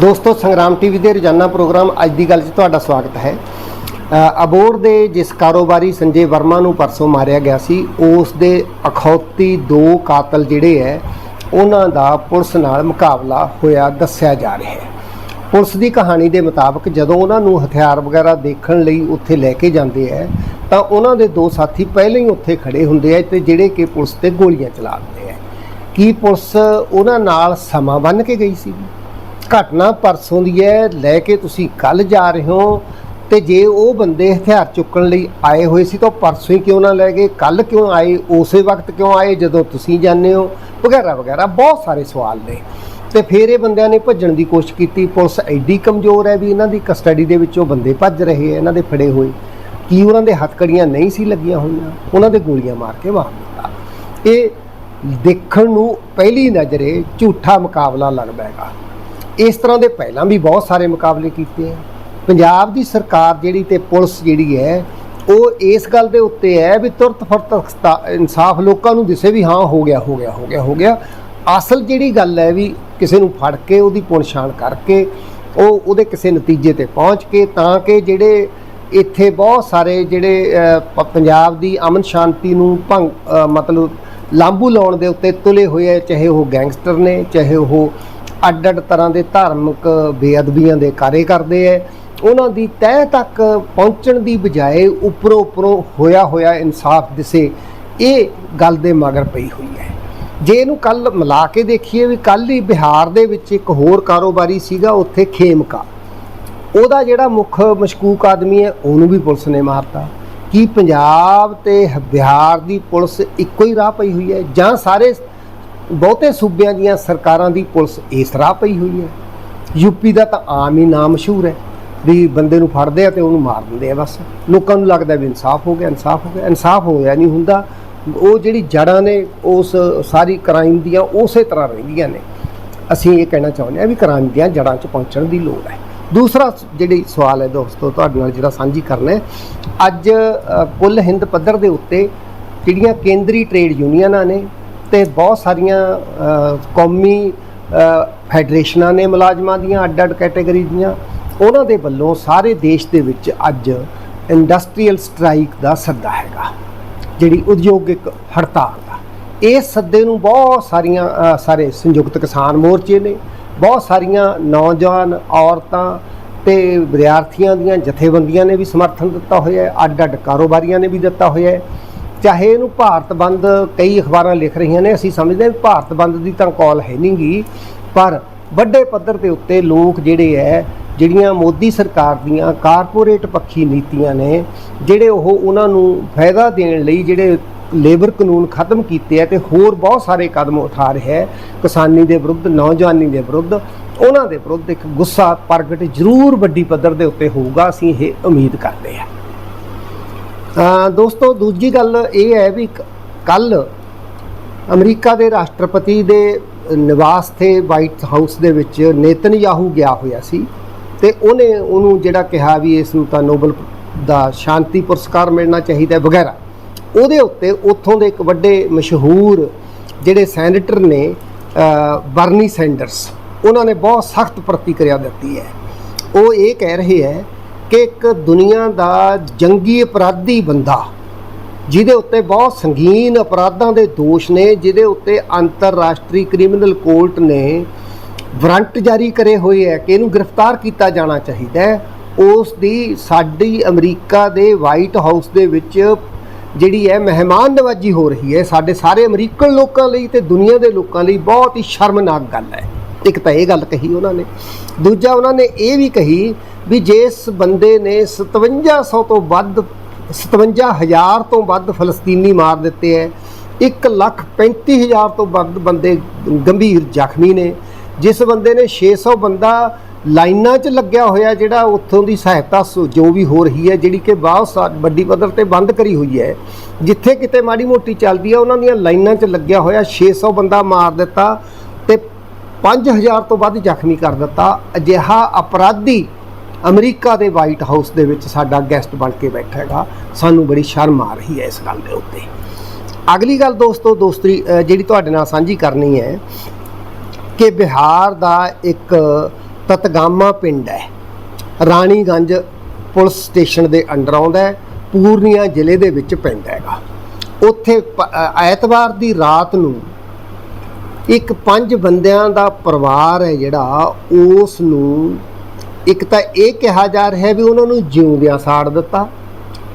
ਦੋਸਤੋ, ਸੰਗਰਾਮ ਟੀਵੀ ਦੇ ਰੋਜ਼ਾਨਾ ਪ੍ਰੋਗਰਾਮ ਅੱਜ ਦੀ ਗੱਲ 'ਚ ਤੁਹਾਡਾ ਸਵਾਗਤ ਹੈ। ਅਬੋਰ ਦੇ ਜਿਸ ਕਾਰੋਬਾਰੀ ਸੰਜੇ ਵਰਮਾ ਨੂੰ ਪਰਸੋਂ ਮਾਰਿਆ ਗਿਆ ਸੀ, ਉਸ ਦੇ ਅਖੌਤੀ ਦੋ ਕਾਤਲ ਜਿਹੜੇ ਹੈ, ਉਹਨਾਂ ਦਾ ਪੁਲਿਸ ਨਾਲ ਮੁਕਾਬਲਾ ਹੋਇਆ, ਦੱਸਿਆ ਜਾ ਰਿਹਾ ਹੈ। ਪੁਲਿਸ ਦੀ ਕਹਾਣੀ ਦੇ ਮੁਤਾਬਕ ਜਦੋਂ ਉਹਨਾਂ ਨੂੰ ਹਥਿਆਰ ਵਗੈਰਾ ਦੇਖਣ ਲਈ ਉੱਥੇ ਲੈ ਕੇ ਜਾਂਦੇ ਹੈ, ਤਾਂ ਉਹਨਾਂ ਦੇ ਦੋ ਸਾਥੀ ਪਹਿਲਾਂ ਹੀ ਉੱਥੇ ਖੜੇ ਹੁੰਦੇ ਆ ਤੇ ਜਿਹੜੇ ਕਿ ਪੁਲਿਸ ਤੇ ਗੋਲੀਆਂ ਚਲਾ ਦਿੰਦੇ ਆ ਕੀ ਪੁਲਿਸ ਉਹਨਾਂ ਨਾਲ ਸਮਾਂ ਬੰਨ ਕੇ ਗਈ ਸੀ ਘਟਨਾ ਪਰਸੋਂ ਦੀ ਹੈ, ਲੈ ਕੇ ਤੁਸੀਂ ਕੱਲ ਜਾ ਰਹੇ ਹੋ ਤੇ ਜੇ ਉਹ ਬੰਦੇ ਹਥਿਆਰ ਚੁੱਕਣ ਲਈ ਆਏ ਹੋਏ ਸੀ ਤਾਂ ਉਹ ਪਰਸੋਂ ਹੀ ਕਿਉਂ ਨਾ ਲੈ ਗਏ? ਕੱਲ ਕਿਉਂ ਆਏ? ਉਸੇ ਵਕਤ ਕਿਉਂ ਆਏ? ਜਦੋਂ ਤੁਸੀਂ ਜਾਂਦੇ ਹੋ? ਵਗੈਰਾ ਵਗੈਰਾ, ਬਹੁਤ ਸਾਰੇ ਸਵਾਲ ਨੇ। ਤੇ ਫਿਰ ਇਹ ਬੰਦਿਆਂ ਨੇ ਭੱਜਣ ਦੀ ਕੋਸ਼ਿਸ਼ ਕੀਤੀ। ਪੁਲਿਸ ਐਡੀ ਕਮਜ਼ੋਰ ਹੈ ਵੀ ਇਹਨਾਂ ਦੀ ਕਸਟਡੀ ਦੇ ਵਿੱਚੋਂ ਬੰਦੇ ਭੱਜ ਰਹੇ ਆ ਇਹਨਾਂ ਦੇ ਫੜੇ ਹੋਏ। ਕੀ ਉਹਨਾਂ ਦੇ ਹੱਥਕੜੀਆਂ ਨਹੀਂ ਸੀ ਲੱਗੀਆਂ ਹੋਈਆਂ? ਉਹਨਾਂ ਦੇ ਗੋਲੀਆਂ ਮਾਰ ਕੇ ਮਾਰ ਦਿੱਤਾ ਇਹ ਦੇਖਣ ਨੂੰ ਪਹਿਲੀ ਨਜ਼ਰੇ ਝੂਠਾ ਮੁਕਾਬਲਾ ਲੱਗਦਾ ਹੈਗਾ। ਇਸ ਤਰ੍ਹਾਂ ਦੇ ਪਹਿਲਾਂ ਵੀ ਬਹੁਤ ਸਾਰੇ ਮੁਕਾਬਲੇ ਕੀਤੇ ਆ। ਪੰਜਾਬ ਦੀ ਸਰਕਾਰ ਜਿਹੜੀ ਤੇ ਪੁਲਿਸ ਜਿਹੜੀ ਹੈ, ਉਹ ਇਸ ਗੱਲ ਦੇ ਉੱਤੇ ਹੈ ਵੀ ਤੁਰਤ ਫੁਰਤ ਇਨਸਾਫ ਲੋਕਾਂ ਨੂੰ ਦਿਸੇ ਵੀ ਹਾਂ, ਹੋ ਗਿਆ ਹੋ ਗਿਆ ਹੋ ਗਿਆ ਹੋ ਗਿਆ। ਅਸਲ ਜਿਹੜੀ ਗੱਲ ਹੈ ਵੀ ਕਿਸੇ ਨੂੰ ਫੜ ਕੇ ਉਹਦੀ ਪੁਣਛਾਣ ਕਰਕੇ ਉਹ ਉਹਦੇ ਕਿਸੇ ਨਤੀਜੇ ਤੇ ਪਹੁੰਚ ਕੇ, ਤਾਂ ਕਿ ਜਿਹੜੇ ਇੱਥੇ ਬਹੁਤ ਸਾਰੇ ਜਿਹੜੇ ਪੰਜਾਬ ਦੀ ਅਮਨ ਸ਼ਾਂਤੀ ਨੂੰ ਭੰਗ ਮਤਲਬ ਲਾਂਬੂ ਲਾਉਣ ਦੇ ਉੱਤੇ ਤੁਲੇ ਹੋਏ ਆ, ਚਾਹੇ ਉਹ ਗੈਂਗਸਟਰ ਨੇ, ਚਾਹੇ ਉਹ ਅੱਡ ਅੱਡ ਤਰ੍ਹਾਂ ਦੇ ਧਾਰਮਿਕ ਬੇਅਦਬੀਆਂ ਦੇ ਕਾਰੇ ਕਰਦੇ ਐ। ਉਹਨਾਂ ਦੀ ਤਹਿ ਤੱਕ ਪਹੁੰਚਣ ਦੀ ਬਜਾਏ ਉੱਪਰੋਂ ਉੱਪਰੋਂ ਹੋਇਆ ਹੋਇਆ ਇਨਸਾਫ ਦਿਸੇ, ਇਹ ਗੱਲ ਦੇ ਮਗਰ ਪਈ ਹੋਈ ਹੈ ਜੇ ਇਹਨੂੰ ਕੱਲ ਮਿਲਾ ਕੇ ਦੇਖੀਏ ਵੀ ਕੱਲ ਹੀ ਬਿਹਾਰ ਦੇ ਵਿੱਚ ਇੱਕ ਹੋਰ ਕਾਰੋਬਾਰੀ ਸੀਗਾ, ਉੱਥੇ ਖੇਮਕਾ। ਉਹਦਾ ਜਿਹੜਾ ਮੁੱਖ ਮਸ਼ਕੂਕ ਆਦਮੀ ਹੈ ਉਹਨੂੰ ਵੀ ਪੁਲਿਸ ਨੇ ਮਾਰਤਾ। ਕੀ ਪੰਜਾਬ ਤੇ ਬਿਹਾਰ ਦੀ ਪੁਲਿਸ ਇੱਕੋ ਹੀ ਰਾਹ ਪਈ ਹੋਈ ਹੈ ਜਾਂ ਸਾਰੇ ਬਹੁਤੇ ਸੂਬਿਆਂ ਦੀਆਂ ਸਰਕਾਰਾਂ ਦੀ ਪੁਲਿਸ ਇਸ ਰਾਹ ਪਈ ਹੋਈ ਹੈ। ਯੂਪੀ ਦਾ ਤਾਂ ਆਮ ਹੀ ਨਾਮ ਮਸ਼ਹੂਰ ਹੈ ਵੀ ਬੰਦੇ ਨੂੰ ਫੜਦੇ ਆ ਤੇ ਉਹਨੂੰ ਮਾਰ ਦਿੰਦੇ ਆ ਬਸ। ਲੋਕਾਂ ਨੂੰ ਲੱਗਦਾ ਵੀ ਇਨਸਾਫ ਹੋ ਗਿਆ, ਇਨਸਾਫ ਹੋ ਗਿਆ, ਇਨਸਾਫ ਹੋਇਆ ਨਹੀਂ ਹੁੰਦਾ। ਉਹ ਜਿਹੜੀ ਜੜਾਂ ਨੇ, ਉਸ ਸਾਰੀ ਕ੍ਰਾਈਮ ਦੀਆਂ ਉਸੇ ਤਰ੍ਹਾਂ ਰਹਿੰਦੀਆਂ ਨੇ। ਅਸੀਂ ਇਹ ਕਹਿਣਾ ਚਾਹੁੰਦੇ ਹਾਂ ਵੀ ਕ੍ਰਾਈਮ ਦੀਆਂ ਜੜਾਂ 'ਚ ਪਹੁੰਚਣ ਦੀ ਲੋੜ ਹੈ। ਦੂਸਰਾ ਜਿਹੜੀ ਸਵਾਲ ਹੈ ਦੋਸਤੋ, ਤੁਹਾਡੇ ਨਾਲ ਜਿਹੜਾ ਸਾਂਝੀ ਕਰਨਾ ਹੈ, ਅੱਜ ਕੁੱਲ ਹਿੰਦ ਪੱਧਰ ਦੇ ਉੱਤੇ ਜਿਹੜੀਆਂ ਕੇਂਦਰੀ ਟ੍ਰੇਡ ਯੂਨੀਅਨਾਂ ਨੇ ਤੇ ਬਹੁਤ ਸਾਰੀਆਂ ਕੌਮੀ ਫੈਡਰੇਸ਼ਨਾਂ ਨੇ ਮੁਲਾਜ਼ਮਾਂ ਦੀਆਂ ਅੱਡ-ਅੱਡ ਕੈਟਾਗਰੀ ਦੀਆਂ, ਉਹਨਾਂ ਦੇ ਵੱਲੋਂ ਸਾਰੇ ਦੇਸ਼ ਦੇ ਵਿੱਚ ਅੱਜ ਇੰਡਸਟਰੀਅਲ ਸਟ੍ਰਾਈਕ ਦਾ ਸੱਦਾ ਹੈਗਾ, ਜਿਹੜੀ ਉਦਯੋਗਿਕ ਹੜਤਾਲ ਦਾ। ਇਸ ਸੱਦੇ ਨੂੰ ਬਹੁਤ ਸਾਰੀਆਂ ਸਾਰੇ ਸੰਯੁਕਤ ਕਿਸਾਨ ਮੋਰਚੇ ਨੇ, ਬਹੁਤ ਸਾਰੀਆਂ ਨੌਜਵਾਨ ਔਰਤਾਂ ਤੇ ਵਿਦਿਆਰਥੀਆਂ ਦੀਆਂ ਜਥੇਬੰਦੀਆਂ ਨੇ ਵੀ ਸਮਰਥਨ ਦਿੱਤਾ ਹੋਇਆ ਹੈ, ਅੱਡ-ਅੱਡ ਕਾਰੋਬਾਰੀਆਂ ਨੇ ਵੀ ਦਿੱਤਾ ਹੋਇਆ ਹੈ। ਚਾਹੇ ਇਹਨੂੰ ਭਾਰਤ ਬੰਦ ਕਈ ਅਖਬਾਰਾਂ ਲਿਖ ਰਹੀਆਂ ਨੇ, ਅਸੀਂ ਸਮਝਦੇ ਹਾਂ ਭਾਰਤ ਬੰਦ ਦੀ ਤਾਂ ਕਾਲ ਹੈ ਨਹੀਂਗੀ ਪਰ ਵੱਡੇ ਪੱਧਰ ਦੇ ਉੱਤੇ ਲੋਕ ਜਿਹੜੇ ਹੈ ਜਿਹੜੀਆਂ ਮੋਦੀ ਸਰਕਾਰ ਦੀਆਂ ਕਾਰਪੋਰੇਟ ਪੱਖੀ ਨੀਤੀਆਂ ਨੇ, ਜਿਹੜੇ ਉਹ ਉਹਨਾਂ ਨੂੰ ਫਾਇਦਾ ਦੇਣ ਲਈ ਜਿਹੜੇ ਲੇਬਰ ਕਾਨੂੰਨ ਖਤਮ ਕੀਤੇ ਆ ਤੇ ਹੋਰ ਬਹੁਤ ਸਾਰੇ ਕਦਮ ਉਠਾ ਰਿਹਾ ਹੈ ਕਿਸਾਨੀ ਦੇ ਵਿਰੁੱਧ, ਨੌਜਵਾਨੀ ਦੇ ਵਿਰੁੱਧ, ਉਹਨਾਂ ਦੇ ਵਿਰੁੱਧ ਇੱਕ ਗੁੱਸਾ ਪ੍ਰਗਟ ਜ਼ਰੂਰ ਵੱਡੀ ਪੱਧਰ ਦੇ ਉੱਤੇ ਹੋਊਗਾ, ਅਸੀਂ ਇਹ ਉਮੀਦ ਕਰਦੇ ਹਾਂ। ਦੋਸਤੋ, ਦੂਜੀ ਗੱਲ ਇਹ ਹੈ ਵੀ ਕੱਲ ਅਮਰੀਕਾ ਦੇ ਰਾਸ਼ਟਰਪਤੀ ਦੇ ਨਿਵਾਸ ਤੇ ਵਾਈਟ ਹਾਊਸ ਦੇ ਵਿੱਚ ਨੇਤਨ ਯਾਹੂ ਗਿਆ ਹੋਇਆ ਸੀ ਤੇ ਉਹਨੇ ਉਹਨੂੰ ਜਿਹੜਾ ਕਿਹਾ ਵੀ ਇਸ ਨੂੰ ਤਾਂ ਨੋਬਲ ਦਾ ਸ਼ਾਂਤੀ ਪੁਰਸਕਾਰ ਮਿਲਣਾ ਚਾਹੀਦਾ ਵਗੈਰਾ, ਉਹਦੇ ਉੱਤੇ ਉੱਥੋਂ ਦੇ ਇੱਕ ਵੱਡੇ ਮਸ਼ਹੂਰ ਜਿਹੜੇ ਸੈਨੇਟਰ ਨੇ ਬਰਨੀ ਸੈਂਡਰਸ, ਉਹਨਾਂ ਨੇ ਬਹੁਤ ਸਖਤ ਪ੍ਰਤੀਕਿਰਿਆ ਦਿੱਤੀ ਹੈ। ਉਹ ਇਹ ਕਹਿ ਰਹੇ ਹੈ ਕਿ ਇੱਕ ਦੁਨੀਆ ਦਾ ਜੰਗੀ ਅਪਰਾਧੀ ਬੰਦਾ, ਜਿਹਦੇ ਉੱਤੇ ਬਹੁਤ ਸੰਗੀਨ ਅਪਰਾਧਾਂ ਦੇ ਦੋਸ਼ ਨੇ, ਜਿਹਦੇ ਉੱਤੇ ਅੰਤਰਰਾਸ਼ਟਰੀ ਕ੍ਰਿਮੀਨਲ ਕੋਰਟ ਨੇ ਵਾਰੰਟ ਜਾਰੀ ਕਰੇ ਹੋਏ ਹੈ ਕਿ ਇਹਨੂੰ ਗ੍ਰਿਫਤਾਰ ਕੀਤਾ ਜਾਣਾ ਚਾਹੀਦਾ ਹੈ। ਉਸ ਦੀ ਸਾਡੀ ਅਮਰੀਕਾ ਦੇ ਵਾਈਟ ਹਾਊਸ ਦੇ ਵਿੱਚ ਜਿਹੜੀ ਹੈ ਮਹਿਮਾਨ ਨਵਾਜੀ ਹੋ ਰਹੀ ਹੈ। ਸਾਡੇ ਸਾਰੇ ਅਮਰੀਕਨ ਲੋਕਾਂ ਲਈ ਤੇ ਦੁਨੀਆ ਦੇ ਲੋਕਾਂ ਲਈ ਬਹੁਤ ਹੀ ਸ਼ਰਮਨਾਕ ਗੱਲ ਹੈ। ਇੱਕ ਤਾਂ ਇਹ ਗੱਲ ਕਹੀ ਉਹਨਾਂ ਨੇ। ਦੂਜਾ ਉਹਨਾਂ ਨੇ ਇਹ ਵੀ ਕਹੀ ਵੀ ਜਿਸ ਬੰਦੇ ਨੇ 5700 ਤੋਂ ਵੱਧ 57000 ਤੋਂ ਵੱਧ ਫਲਸਤੀਨੀ ਮਾਰ ਦਿੱਤੇ ਹੈ 1 ਲੱਖ 35000 ਤੋਂ ਵੱਧ ਬੰਦੇ ਗੰਭੀਰ ਜ਼ਖਮੀ ਨੇ। ਜਿਸ ਬੰਦੇ ਨੇ 600 ਬੰਦਾ ਲਾਈਨਾਂ 'ਚ ਲੱਗਿਆ ਹੋਇਆ ਜਿਹੜਾ ਉੱਥੋਂ ਦੀ ਸਹਾਇਤਾ ਸੋ- ਜੋ ਵੀ ਹੋ ਰਹੀ ਹੈ, ਜਿਹੜੀ ਕਿ ਬਹੁਤ ਸਾ- ਵੱਡੀ ਪੱਧਰ ਤੇ ਬੰਦ ਕਰੀ ਹੋਈ ਹੈ। ਜਿੱਥੇ ਕਿਤੇ ਮਾੜੀ ਮੋਟੀ ਚੱਲਦੀ ਹੈ, ਉਹਨਾਂ ਦੀਆਂ ਲਾਈਨਾਂ 'ਚ ਲੱਗਿਆ ਹੋਇਆ 600 ਬੰਦਾ ਮਾਰ ਦਿੱਤਾ। 5000 ਤੋਂ ਵੱਧ ਜ਼ਖਮੀ ਕਰ ਦਿੱਤਾ। ਅਜਿਹਾ ਅਪਰਾਧੀ ਅਮਰੀਕਾ ਦੇ ਵਾਈਟ ਹਾਊਸ ਦੇ ਵਿੱਚ ਸਾਡਾ ਗੈਸਟ ਬਣ ਕੇ ਬੈਠਾ ਹੈਗਾ। ਸਾਨੂੰ ਬੜੀ ਸ਼ਰਮ ਆ ਰਹੀ ਹੈ ਇਸ ਗੱਲ ਦੇ ਉੱਤੇ। ਅਗਲੀ ਗੱਲ ਦੋਸਤੋ, ਦੋਸਤਰੀ ਜਿਹੜੀ ਤੁਹਾਡੇ ਨਾਲ ਸਾਂਝੀ ਕਰਨੀ ਹੈ ਕਿ ਬਿਹਾਰ ਦਾ ਇੱਕ ਤਤਗਾਮਾ ਪਿੰਡ ਹੈ। ਰਾਣੀਗੰਜ ਪੁਲਿਸ ਸਟੇਸ਼ਨ ਦੇ ਅੰਡਰ ਆਉਂਦਾ ਹੈ। ਪੂਰਨੀਆ ਜ਼ਿਲ੍ਹੇ ਦੇ ਵਿੱਚ ਪੈਂਦਾ ਹੈਗਾ। ਉੱਥੇ ਪ- ਐਤਵਾਰ ਦੀ ਰਾਤ ਨੂੰ ਇੱਕ ਪੰਜ ਬੰਦਿਆਂ ਦਾ ਪਰਿਵਾਰ ਹੈ ਜਿਹੜਾ ਉਸ ਨੂੰ ਇੱਕ ਤਾਂ ਇਹ ਕਿਹਾ ਜਾ ਰਿਹਾ ਵੀ ਉਹਨਾਂ ਨੂੰ ਜਿਉਂਦਿਆਂ ਸਾੜ ਦਿੱਤਾ।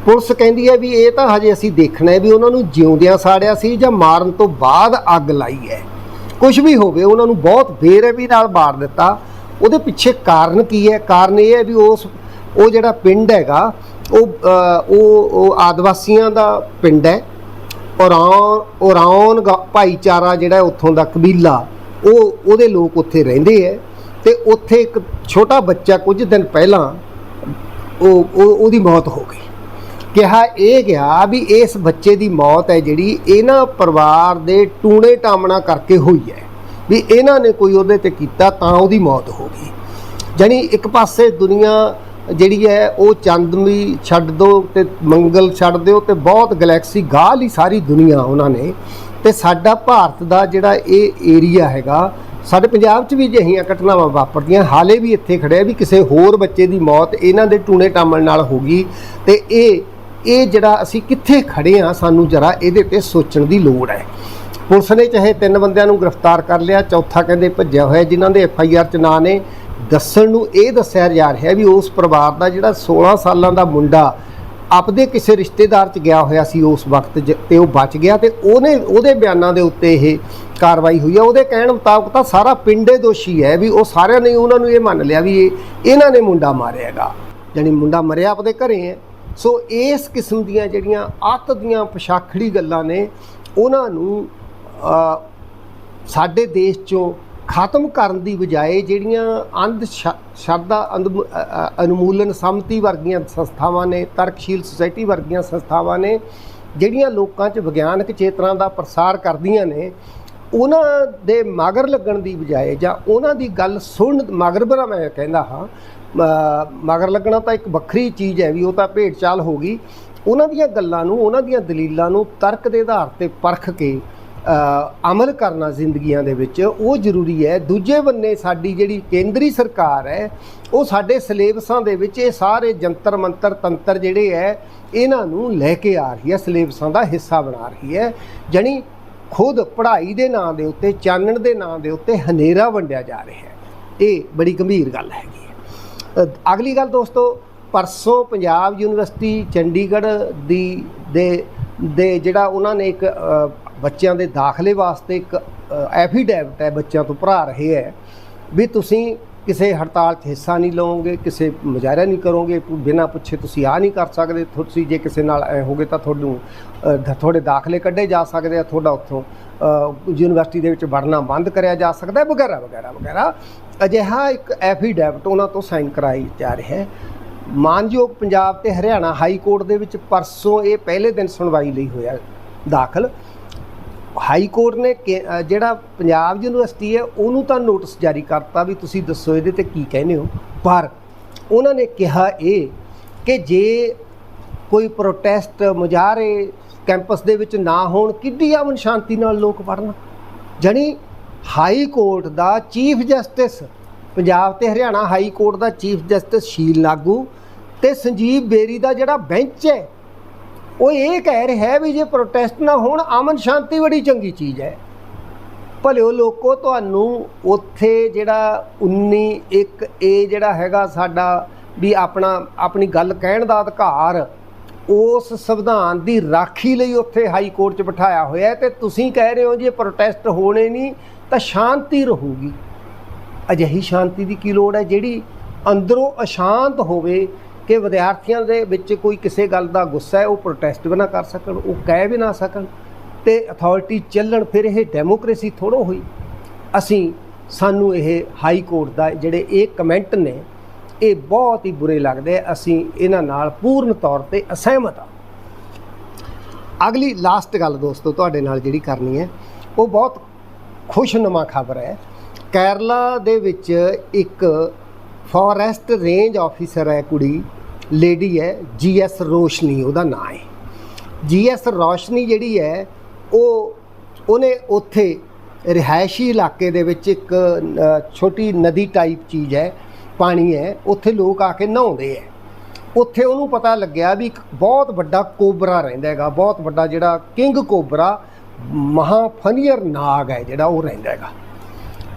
ਪੁਲਿਸ ਕਹਿੰਦੀ ਹੈ ਵੀ ਇਹ ਤਾਂ ਹਜੇ ਅਸੀਂ ਦੇਖਣਾ ਹੈ ਵੀ ਉਹਨਾਂ ਨੂੰ ਜਿਉਂਦਿਆਂ ਸਾੜਿਆ ਸੀ ਜਾਂ ਮਾਰਨ ਤੋਂ ਬਾਅਦ ਅੱਗ ਲਾਈ ਹੈ। ਕੁਝ ਵੀ ਹੋਵੇ, ਉਹਨਾਂ ਨੂੰ ਬਹੁਤ ਬੇਰਹਿਮੀ ਨਾਲ ਮਾਰ ਦਿੱਤਾ। ਉਹਦੇ ਪਿੱਛੇ ਕਾਰਨ ਕੀ ਹੈ? ਕਾਰਨ ਇਹ ਹੈ ਵੀ ਉਸ, ਉਹ ਜਿਹੜਾ ਪਿੰਡ ਹੈਗਾ ਉਹ ਉਹ ਆਦਿਵਾਸੀਆਂ ਦਾ ਪਿੰਡ ਹੈ। ਔਰਾਨ ਔਰਾਨ ਭਾਈਚਾਰਾ ਜਿਹੜਾ ਉੱਥੋਂ ਦਾ ਕਬੀਲਾ, ਉਹ ਉਹਦੇ ਲੋਕ ਉੱਥੇ ਰਹਿੰਦੇ ਹੈ ਤੇ ਉੱਥੇ ਇੱਕ ਛੋਟਾ ਬੱਚਾ ਕੁਝ ਦਿਨ ਪਹਿਲਾਂ ਉਹ ਉਹ- ਉਹਦੀ ਮੌਤ ਹੋ ਗਈ। ਕਿਹਾ ਇਹ ਗਿਆ ਵੀ ਇਸ ਬੱਚੇ ਦੀ ਮੌਤ ਹੈ ਜਿਹੜੀ ਇਹਨਾਂ ਪਰਿਵਾਰ ਦੇ ਟੂਣੇ ਟਾਮਣਾ ਕਰਕੇ ਹੋਈ ਹੈ। ਵੀ ਇਹਨਾਂ ਨੇ ਕੋਈ ਉਹਦੇ ਤੇ ਕੀਤਾ ਤਾਂ ਉਹਦੀ ਮੌਤ ਹੋ ਗਈ। ਜਾਣੀ ਇੱਕ ਪਾਸੇ ਦੁਨੀਆ ਜਿਹੜੀ ਹੈ ਉਹ ਚੰਦ ਵੀ ਛੱਡ ਦੋ ਤੇ ਮੰਗਲ ਛੱਡ ਦਿਓ ਤੇ ਬਹੁਤ ਗੈਲੈਕਸੀ ਗਾਹ ਲਈ ਸਾਰੀ ਦੁਨੀਆ ਉਹਨਾਂ ਨੇ। ਤੇ ਸਾਡਾ ਭਾਰਤ ਦਾ ਜਿਹੜਾ ਇਹ ਏਰੀਆ ਹੈਗਾ, ਸਾਡੇ ਪੰਜਾਬ 'ਚ ਵੀ ਅਜਿਹੀਆਂ ਘਟਨਾਵਾਂ ਵਾਪਰਦੀਆਂ। ਹਾਲੇ ਵੀ ਇੱਥੇ ਖੜਿਆ ਵੀ ਕਿਸੇ ਹੋਰ ਬੱਚੇ ਦੀ ਮੌਤ ਇਹਨਾਂ ਦੇ ਟੂਣੇ ਟਾਮਣ ਨਾਲ ਹੋ ਗਈ। ਤੇ ਇਹ ਇਹ ਜਿਹੜਾ ਅਸੀਂ ਕਿੱਥੇ ਖੜੇ ਆ ਸਾਨੂੰ ਜਰਾ ਇਹਦੇ ਤੇ ਸੋਚਣ ਦੀ ਲੋੜ ਹੈ। ਪੁਲਿਸ ਨੇ ਚਾਹੇ ਤਿੰਨ ਬੰਦਿਆਂ ਨੂੰ ਗ੍ਰਿਫਤਾਰ ਕਰ ਲਿਆ, ਚੌਥਾ ਕਹਿੰਦੇ ਭੱਜਿਆ ਹੋਇਆ ਜਿਨ੍ਹਾਂ ਦੇ ਐਫ ਆਈ ਆਰ 'ਚ ਨਾਂ ਨੇ। ਦੱਸਣ ਨੂੰ ਇਹ ਦੱਸਿਆ ਜਾ ਰਿਹਾ ਵੀ ਉਸ ਪਰਿਵਾਰ ਦਾ ਜਿਹੜਾ 16 ਸਾਲਾਂ ਦਾ ਮੁੰਡਾ ਆਪਦੇ ਕਿਸੇ ਰਿਸ਼ਤੇਦਾਰ 'ਚ ਗਿਆ ਹੋਇਆ ਸੀ ਉਸ ਵਕਤ 'ਚ ਤੇ ਉਹ ਬਚ ਗਿਆ ਤੇ ਉਹਨੇ, ਉਹਦੇ ਬਿਆਨਾਂ ਦੇ ਉੱਤੇ ਇਹ ਕਾਰਵਾਈ ਹੋਈ ਹੈ ਉਹਦੇ ਕਹਿਣ ਮੁਤਾਬਕ ਤਾਂ ਸਾਰਾ ਪਿੰਡੇ ਦੋਸ਼ੀ ਹੈ ਵੀ ਉਹ ਸਾਰਿਆਂ ਨੇ ਉਹਨਾਂ ਨੂੰ ਇਹ ਮੰਨ ਲਿਆ ਵੀ ਇਹਨਾਂ ਨੇ ਮੁੰਡਾ ਮਾਰਿਆ ਹੈਗਾ। ਜਾਣੀ ਮੁੰਡਾ ਮਰਿਆ ਆਪਦੇ ਘਰੇ ਹੈ। ਸੋ ਇਸ ਕਿਸਮ ਦੀਆਂ ਜਿਹੜੀਆਂ ਅੱਤ ਦੀਆਂ ਪਛਾਖੜੀ ਗੱਲਾਂ ਨੇ, ਉਹਨਾਂ ਨੂੰ ਸਾਡੇ ਦੇਸ਼ ਚੋਂ ਖਤਮ ਕਰਨ ਦੀ ਬਜਾਏ ਜਿਹੜੀਆਂ ਅੰਧ ਸ਼- ਸ਼ਰਧਾ ਅੰਧ ਅਨੁਮੂਲਨ ਸੰਮਤੀ ਵਰਗੀਆਂ ਸੰਸਥਾਵਾਂ ਨੇ, ਤਰਕਸ਼ੀਲ ਸੁਸਾਇਟੀ ਵਰਗੀਆਂ ਸੰਸਥਾਵਾਂ ਨੇ, ਜਿਹੜੀਆਂ ਲੋਕਾਂ 'ਚ ਵਿਗਿਆਨਕ ਚੇਤਨਾ ਦਾ ਪ੍ਰਸਾਰ ਕਰਦੀਆਂ ਨੇ, ਉਹਨਾਂ ਦੇ ਮਗਰ ਲੱਗਣ ਦੀ ਬਜਾਏ ਜਾਂ ਉਹਨਾਂ ਦੀ ਗੱਲ ਸੁਣ, ਮਗਰ ਬਰਾ ਮੈਂ ਕਹਿੰਦਾ ਹਾਂ ਮਗਰ ਲੱਗਣਾ ਤਾਂ ਇੱਕ ਵੱਖਰੀ ਚੀਜ਼ ਹੈ ਵੀ ਉਹ ਤਾਂ ਭੇਡ ਚਾਲ ਹੋ ਗਈ। ਉਹਨਾਂ ਦੀਆਂ ਗੱਲਾਂ ਨੂੰ, ਉਹਨਾਂ ਦੀਆਂ ਦਲੀਲਾਂ ਨੂੰ ਤਰਕ ਦੇ ਆਧਾਰ ਤੇ ਪਰਖ ਕੇ ਅਮਲ ਕਰਨਾ ਜ਼ਿੰਦਗੀਆਂ ਦੇ ਵਿੱਚ ਉਹ ਜ਼ਰੂਰੀ ਹੈ। ਦੂਜੇ ਬੰਨੇ ਸਾਡੀ ਜਿਹੜੀ ਕੇਂਦਰੀ ਸਰਕਾਰ ਹੈ, ਉਹ ਸਾਡੇ ਸਿਲੇਬਸਾਂ ਦੇ ਵਿੱਚ ਇਹ ਸਾਰੇ ਜੰਤਰ ਮੰਤਰ ਤੰਤਰ ਜਿਹੜੇ ਹੈ, ਇਹਨਾਂ ਨੂੰ ਲੈ ਕੇ ਆ ਰਹੀ ਹੈ, ਸਿਲੇਬਸਾਂ ਦਾ ਹਿੱਸਾ ਬਣਾ ਰਹੀ ਹੈ। ਜਣੀ ਖੁਦ ਪੜ੍ਹਾਈ ਦੇ ਨਾਂ ਦੇ ਉੱਤੇ, ਚਾਨਣ ਦੇ ਨਾਂ ਦੇ ਉੱਤੇ ਹਨੇਰਾ ਵੰਡਿਆ ਜਾ ਰਿਹਾ ਹੈ। ਇਹ ਬੜੀ ਗੰਭੀਰ ਗੱਲ ਹੈਗੀ ਹੈ। ਅਗਲੀ ਗੱਲ ਦੋਸਤੋ, ਪਰਸੋਂ ਪੰਜਾਬ ਯੂਨੀਵਰਸਿਟੀ ਚੰਡੀਗੜ੍ਹ ਦੀ ਦੇ ਦੇ ਜਿਹੜਾ ਉਹਨਾਂ ਨੇ ਇੱਕ ਬੱਚਿਆਂ ਦੇ ਦਾਖਲੇ ਵਾਸਤੇ ਇੱਕ ਐਫੀਡੈਵਿਟ ਹੈ, ਬੱਚਿਆਂ ਤੋਂ ਭਰਾ ਰਹੇ ਹੈ, ਵੀ ਤੁਸੀਂ ਕਿਸੇ ਹੜਤਾਲ 'ਚ ਹਿੱਸਾ ਨਹੀਂ ਲਓਗੇ ਕਿਸੇ ਮੁਜ਼ਾਹਰਾ ਨਹੀਂ ਕਰੋਗੇ ਬਿਨਾਂ ਪੁੱਛੇ ਤੁਸੀਂ ਆ ਨਹੀਂ ਕਰ ਸਕਦੇ ਤੁਸੀਂ ਜੇ ਕਿਸੇ ਨਾਲ ਐ ਹੋਗੇ ਤਾਂ ਤੁਹਾਨੂੰ ਤੁਹਾਡੇ ਦਾਖਲੇ ਕੱਢੇ ਜਾ ਸਕਦੇ ਆ, ਤੁਹਾਡਾ ਉੱਥੋਂ ਯੂਨੀਵਰਸਿਟੀ ਦੇ ਵਿੱਚ ਵੜਨਾ ਬੰਦ ਕਰਿਆ ਜਾ ਸਕਦਾ ਵਗੈਰਾ ਵਗੈਰਾ ਵਗੈਰਾ। ਅਜਿਹਾ ਇੱਕ ਐਫੀਡੈਵਿਟ ਉਹਨਾਂ ਤੋਂ ਸਾਈਨ ਕਰਾਈ ਜਾ ਰਿਹਾ ਹੈ। ਮਾਨਯੋਗ ਪੰਜਾਬ ਤੇ ਹਰਿਆਣਾ ਹਾਈ ਕੋਰਟ ਦੇ ਵਿੱਚ ਪਰਸੋਂ ਇਹ ਪਹਿਲੇ ਦਿਨ ਸੁਣਵਾਈ ਲਈ ਹੋਇਆ ਦਾਖਲ। ਹਾਈ ਕੋਰਟ ਨੇ ਕਿ- ਜਿਹੜਾ ਪੰਜਾਬ ਯੂਨੀਵਰਸਿਟੀ ਹੈ, ਉਹਨੂੰ ਤਾਂ ਨੋਟਿਸ ਜਾਰੀ ਕਰਤਾ ਵੀ ਤੁਸੀਂ ਦੱਸੋ ਇਹਦੇ ਤੇ ਕੀ ਕਹਿੰਦੇ ਹੋ। ਪਰ ਉਹਨਾਂ ਨੇ ਕਿਹਾ ਇਹ ਕਿ ਜੇ ਕੋਈ ਪ੍ਰੋਟੈਸਟ ਮੁਜ਼ਾਹਰੇ ਕੈਂਪਸ ਦੇ ਵਿੱਚ ਨਾ ਹੋਣ, ਕਿੱਡੀ ਅਮਨ ਸ਼ਾਂਤੀ ਨਾਲ ਲੋਕ ਪੜਨ ਜਣੀ ਹਾਈ ਕੋਰਟ ਦਾ ਚੀਫ ਜਸਟਿਸ, ਪੰਜਾਬ ਤੇ ਹਰਿਆਣਾ ਹਾਈ ਕੋਰਟ ਦਾ ਚੀਫ ਜਸਟਿਸ ਸ਼ੀਲ ਲਾਗੂ ਤੇ ਸੰਜੀਵ ਬੇਰੀ ਦਾ ਜਿਹੜਾ ਬੈਂਚ ਹੈ ਉਹ ਇਹ ਕਹਿ ਰਿਹਾ ਹੈ ਵੀ ਜੇ ਪ੍ਰੋਟੈਸਟ ਨਾ ਹੋਣ, ਅਮਨ ਸ਼ਾਂਤੀ ਬੜੀ ਚੰਗੀ ਚੀਜ਼ ਹੈ। ਭਲਿਓ ਲੋਕੋ, ਤੁਹਾਨੂੰ ਉੱਥੇ ਜਿਹੜਾ 19 ਇੱਕ ਇਹ ਜਿਹੜਾ ਹੈਗਾ ਸਾਡਾ ਵੀ ਆਪਣਾ, ਆਪਣੀ ਗੱਲ ਕਹਿਣ ਦਾ ਅਧਿਕਾਰ, ਉਸ ਸੰਵਿਧਾਨ ਦੀ ਰਾਖੀ ਲਈ ਉੱਥੇ ਹਾਈ ਕੋਰਟ 'ਚ ਬਿਠਾਇਆ ਹੋਇਆ ਹੈ ਤੇ ਤੁਸੀਂ ਕਹਿ ਰਹੇ ਹੋ ਜੇ ਪ੍ਰੋਟੈਸਟ ਹੋਣੇ ਨਹੀਂ, ਤਾਂ ਸ਼ਾਂਤੀ ਰਹੂਗੀ। ਅਜਿਹੀ ਸ਼ਾਂਤੀ ਦੀ ਕੀ ਲੋੜ ਹੈ? ਜਿਹੜੀ ਅੰਦਰੋਂ ਅਸ਼ਾਂਤ ਹੋਵੇ ਕਿ ਵਿਦਿਆਰਥੀਆਂ ਦੇ ਵਿੱਚ ਕੋਈ ਕਿਸੇ ਗੱਲ ਦਾ ਗੁੱਸਾ ਹੈ, ਉਹ ਪ੍ਰੋਟੈਸਟ ਵੀ ਨਾ ਕਰ ਸਕਣ, ਉਹ ਕਹਿ ਵੀ ਨਾ ਸਕਣ ਤੇ ਅਥਾਰਟੀ ਚੱਲਣ, ਫਿਰ ਇਹ ਡੈਮੋਕ੍ਰੇਸੀ ਥੋੜੋ ਹੋਈ। ਅਸੀਂ, ਸਾਨੂੰ ਇਹ ਹਾਈ ਕੋਰਟ ਦਾ ਜਿਹੜੇ ਇਹ ਕਮੈਂਟ ਨੇ, ਇਹ ਬਹੁਤ ਹੀ ਬੁਰੇ ਲੱਗਦੇ ਅਸੀਂ ਇਹਨਾਂ ਨਾਲ ਪੂਰਨ ਤੌਰ ਤੇ ਅਸਹਿਮਤ ਆ। ਅਗਲੀ ਲਾਸਟ ਗੱਲ ਦੋਸਤੋ, ਤੁਹਾਡੇ ਨਾਲ ਜਿਹੜੀ ਕਰਨੀ ਹੈ, ਉਹ ਬਹੁਤ ਖੁਸ਼ਨੁਮਾ ਖਬਰ ਹੈ। ਕੇਰਲਾ ਦੇ ਵਿੱਚ ਇੱਕ ਫੋਰੈਸਟ ਰੇਂਜ ਆਫੀਸਰ ਹੈ ਕੁੜੀ ਲੇਡੀ ਹੈ ਜੀਐਸ ਰੋਸ਼ਨੀ, ਉਹਦਾ ਨਾਮ ਹੈ। ਜੀਐਸ ਰੋਸ਼ਨੀ ਜਿਹੜੀ ਹੈ, ਉਹ ਉਹਨੇ ਉੱਥੇ ਰਿਹਾਇਸ਼ੀ ਇਲਾਕੇ ਦੇ ਵਿੱਚ ਇੱਕ ਛੋਟੀ ਨਦੀ ਟਾਈਪ ਚੀਜ਼ ਹੈ, ਪਾਣੀ ਹੈ, ਉੱਥੇ ਲੋਕ ਆ ਕੇ ਨਹਾਉਂਦੇ ਹੈ। ਉੱਥੇ ਉਹਨੂੰ ਪਤਾ ਲੱਗਿਆ ਵੀ ਇੱਕ ਬਹੁਤ ਵੱਡਾ ਕੋਬਰਾ ਰਹਿੰਦਾ ਹੈਗਾ, ਬਹੁਤ ਵੱਡਾ ਜਿਹੜਾ ਕਿੰਗ ਕੋਬਰਾ ਮਹਾ ਫਨੀਅਰ ਨਾਗ ਹੈ ਜਿਹੜਾ ਉਹ ਰਹਿੰਦਾ ਹੈਗਾ।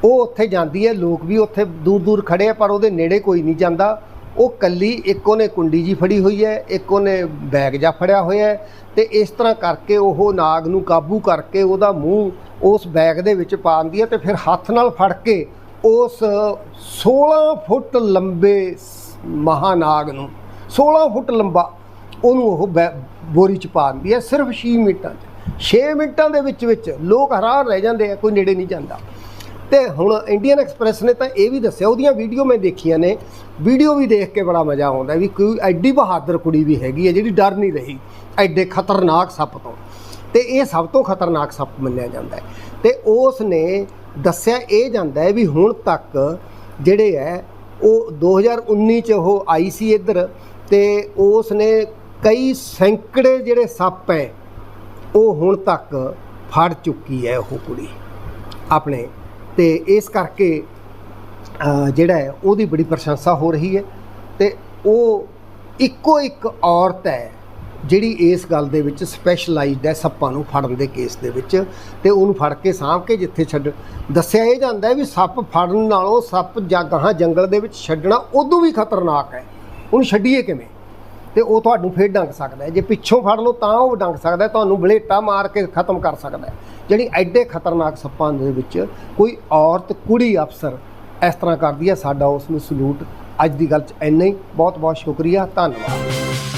ਉਹ ਉੱਥੇ ਜਾਂਦੀ ਹੈ, ਲੋਕ ਵੀ ਉੱਥੇ ਦੂਰ ਦੂਰ ਖੜੇ ਆ, ਪਰ ਉਹਦੇ ਨੇੜੇ ਕੋਈ ਨਹੀਂ ਜਾਂਦਾ। ਉਹ ਕੱਲੀ ਇੱਕ ਉਹਨੇ ਕੁੰਡੀ ਜੀ ਫੜੀ ਹੋਈ ਹੈ, ਇੱਕ ਉਹਨੇ ਬੈਗ ਜਾ ਫੜਿਆ ਹੋਇਆ ਹੈ ਤੇ ਇਸ ਤਰ੍ਹਾਂ ਕਰਕੇ ਉਹ ਨਾਗ ਨੂੰ ਕਾਬੂ ਕਰਕੇ ਉਹਦਾ ਮੂੰਹ ਉਸ ਬੈਗ ਦੇ ਵਿੱਚ ਪਾ ਦਿੰਦੀ ਹੈ ਤੇ ਫਿਰ ਹੱਥ ਨਾਲ ਫੜ ਕੇ ਉਸ 16 ਫੁੱਟ ਲੰਬੇ ਸ- ਮਹਾਨਾਗ ਨੂੰ 16 ਫੁੱਟ ਲੰਬਾ ਉਹਨੂੰ ਉਹ ਬੈ- ਬੋਰੀ ਚ ਪਾ ਦਿੰਦੀ ਹੈ। ਸਿਰਫ 6 ਮਿੰਟਾਂ 'ਚ 6 ਮਿੰਟਾਂ ਦੇ ਵਿੱਚ ਵਿੱਚ ਲੋਕ ਹੈਰਾਨ ਰਹਿ ਜਾਂਦੇ ਆ, ਕੋਈ ਨੇੜੇ ਨਹੀਂ ਜਾਂਦਾ। ਤੇ ਹੁਣ ਇੰਡੀਅਨ ਐਕਸਪ੍ਰੈਸ ਨੇ ਤਾਂ ਇਹ ਵੀ ਦੱਸਿਆ, ਉਹਦੀਆਂ ਵੀਡੀਓ ਮੈਂ ਦੇਖੀਆਂ ਨੇ। ਵੀਡੀਓ ਵੀ ਦੇਖ ਕੇ ਬੜਾ ਮਜ਼ਾ ਆਉਂਦਾ ਵੀ ਕੋਈ ਐਡੀ ਬਹਾਦਰ ਕੁੜੀ ਵੀ ਹੈਗੀ ਹੈ ਜਿਹੜੀ ਡਰ ਨਹੀਂ ਰਹੀ, ਐਡੇ ਖਤਰਨਾਕ ਸੱਪ ਤੋਂ। ਤੇ ਇਹ ਸਭ ਤੋਂ ਖਤਰਨਾਕ ਸੱਪ ਮੰਨਿਆ ਜਾਂਦਾ ਹੈ। ਤੇ ਉਸ ਨੇ ਦੱਸਿਆ ਇਹ ਜਾਂਦਾ ਹੈ ਵੀ ਹੁਣ ਤੱਕ ਜਿਹੜੇ ਹੈ, ਉਹ 2019 ਚ ਉਹ ਆਈ ਸੀ ਇੱਧਰ ਤੇ ਉਸ ਨੇ ਕਈ ਸੈਂਕੜੇ ਜਿਹੜੇ ਸੱਪ ਹੈ, ਉਹ ਹੁਣ ਤੱਕ ਫੜ ਚੁੱਕੀ ਹੈ ਉਹ ਕੁੜੀ, ਆਪਣੇ ਤੇ ਇਸ ਕਰਕੇ ਜਿਹੜਾ ਹੈ, ਉਹਦੀ ਬੜੀ ਪ੍ਰਸ਼ੰਸਾ ਹੋ ਰਹੀ ਹੈ ਤੇ ਉਹ ਇੱਕੋ ਇੱਕ ਔਰਤ ਹੈ ਜਿਹੜੀ ਇਸ ਗੱਲ ਦੇ ਵਿੱਚ ਸਪੈਸ਼ਲਾਈਜ਼ਡ ਹੈ ਸੱਪਾਂ ਨੂੰ ਫੜਨ ਦੇ ਕੇਸ ਦੇ ਵਿੱਚ ਤੇ ਉਹਨੂੰ ਫੜ ਕੇ ਸਾਂਭ ਕੇ ਜਿੱਥੇ ਛੱਡ, ਦੱਸਿਆ ਇਹ ਜਾਂਦਾ ਵੀ ਸੱਪ ਫੜਨ ਨਾਲੋਂ ਸੱਪ ਜਾਂ ਗਾਹਾਂ ਜੰਗਲ ਦੇ ਵਿੱਚ ਛੱਡਣਾ ਉਦੋਂ ਵੀ ਖਤਰਨਾਕ ਹੈ। ਉਹਨੂੰ ਛੱਡੀਏ ਕਿਵੇਂ? ਤੇ ਉਹ ਤੁਹਾਨੂੰ ਫੇਰ ਡੰਗ ਸਕਦਾ ਜੇ ਪਿੱਛੋਂ ਫੜ ਲਓ ਤਾਂ ਉਹ ਡੰਗ ਸਕਦਾ ਤੁਹਾਨੂੰ ਬਲੇਟਾ ਮਾਰ ਕੇ ਖਤਮ ਕਰ ਸਕਦਾ ਜਿਹੜੀ ਐਡੇ ਖਤਰਨਾਕ ਸੱਪਾਂ ਦੇ ਵਿੱਚ ਕੋਈ ਔਰਤ, ਕੁੜੀ ਅਫਸਰ ਇਸ ਤਰ੍ਹਾਂ ਕਰਦੀ ਹੈ, ਸਾਡਾ ਉਸ ਨੂੰ ਸਲੂਟ ਅੱਜ ਦੀ ਗੱਲ 'ਚ ਇੰਨਾ ਹੀ। ਬਹੁਤ ਬਹੁਤ ਸ਼ੁਕਰੀਆ। ਧੰਨਵਾਦ।